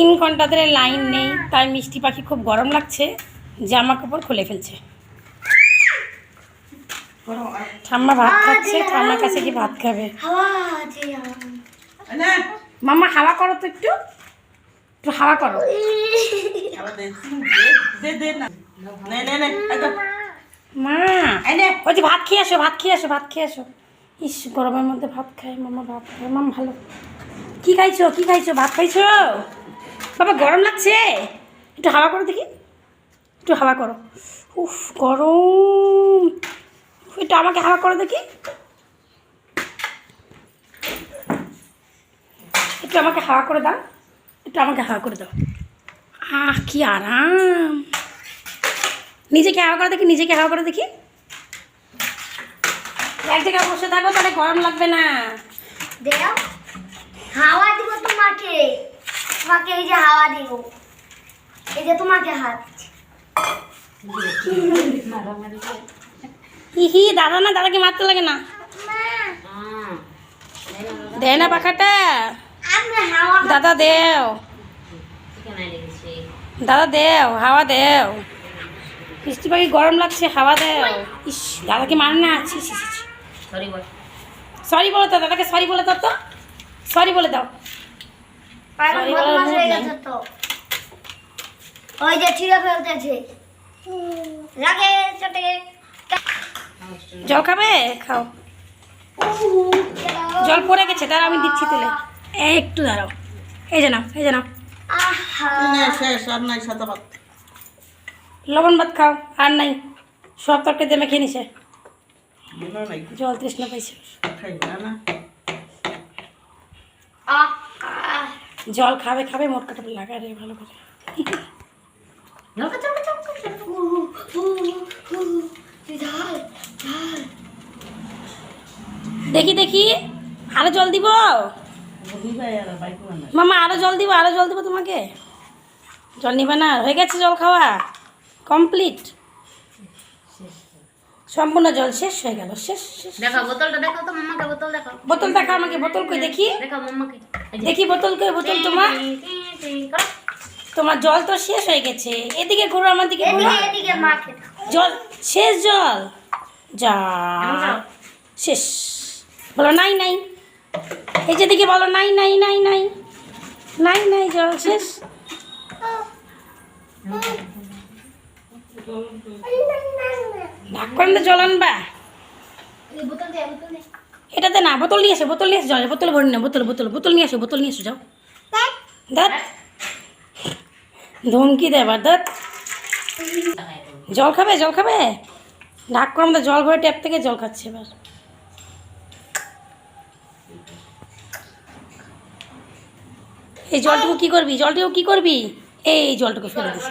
তিন ঘণ্টা ধরে লাইন নেই তাই মিষ্টি পাখি খুব গরম লাগছে জামা কাপড় খুলে ফেলছে। ঠাম্মা ভাত খাচ্ছে ঠাম্মার কাছে কি ভাত খাবে। মাম্মা হাওয়া করো তো একটু। একটু হাওয়া করো। মা ওই যে ভাত খেয়ে আসো ভাত খেয়ে আসো ভাত খেয়ে আসো। ইস গরমের মধ্যে ভাত খায় মামা ভাত খায় মাম ভালো। কি খাইছো কি খাইছো ভাত খাইছো? বাবা, গরম লাগছে? একটু হাওয়া করো দেখি। একটু হাওয়া করো। উফ, গরম। একটু আমাকে হাওয়া করো দেখি। একটু আমাকে হাওয়া করে দাও। একটু আমাকে হাওয়া করে দাও। আহ, কি আরাম। নিজেকে হাওয়া করে দেখি, নিজেকে হাওয়া করে দেখি। এক জায়গায় বসে থাকো, তাহলে গরম লাগবে না। দেও। হাওয়া দিব তোমাকে। তোমাকে এই যে হাওয়া দিব। এই যে তোমাকে হাত ইহি দাদা না দাদাকে মারতে লাগে না। দেয় না পাখাটা। দাদা দেও। দাদা দেও হাওয়া দেও। বৃষ্টি পাখি গরম লাগছে হাওয়া দেও। ইস দাদাকে মার না ছি ছি ছি সরি বলে। তো দাদাকে সরি বলে দাও তো। সরি বলে দাও। ওই যে ছিঁড়ে ফেলতেছে। লাগে চটে। জল খাবে? খাও। জল পড়ে গেছে তার আমি দিচ্ছি তুলে। এই একটু দাঁড়াও। এই যে নাও এই যে নাও। আহা। নে শেষ আর নাই শতভাগ লবণ ভাত খাও আর নাই। সব তরকারি দেমে খেয়ে নিছে জল তৃষ্ণা পাইছে খাইবে না আহ আহ জল খাবে খাবে মোট কাটা লাগা রে ভালো করে দেখি দেখি আরও জল দিব মামা আরও জল দিব আরও জল দিব তোমাকে জল নিবে না হয়ে গেছে জল খাওয়া কমপ্লিট সম্পূর্ণ জল শেষ হয়ে গেল শেষ শেষ দেখো বোতলটা দেখো তো মাম্মাকে বোতল দেখো বোতল দেখা আমাকে বোতল কই দেখি দেখো মাম্মাকে দেখি বোতল কই বোতল তোমার? তোমার জল তো শেষ হয়ে গেছে। এদিকে ঘুরো আমার দিকে ঘুরো। জল শেষ জল? যা। শেষ। বলো নাই নাই। এই যে দিকে বলো নাই নাই নাই নাই। নাই নাই জল শেষ। তো জল আনবা। বোতল দে বোতল দে। এটাতে না বোতল নিয়ে আসো বোতল নিয়ে আসো জল বোতল ভরি না বোতল বোতল বোতল নিয়ে আসো বোতল নিয়ে আসো যাও। দাঁত ধমকি দেবার দাঁত জল খাবে জল খাবে? ডাক করে আমাদের জল ভরে ট্যাপ থেকে জল খাচ্ছে এবার। এই জলটুকু কি করবি? জলটুকু কি করবি? এই জলটুকু ফেলে দিছি।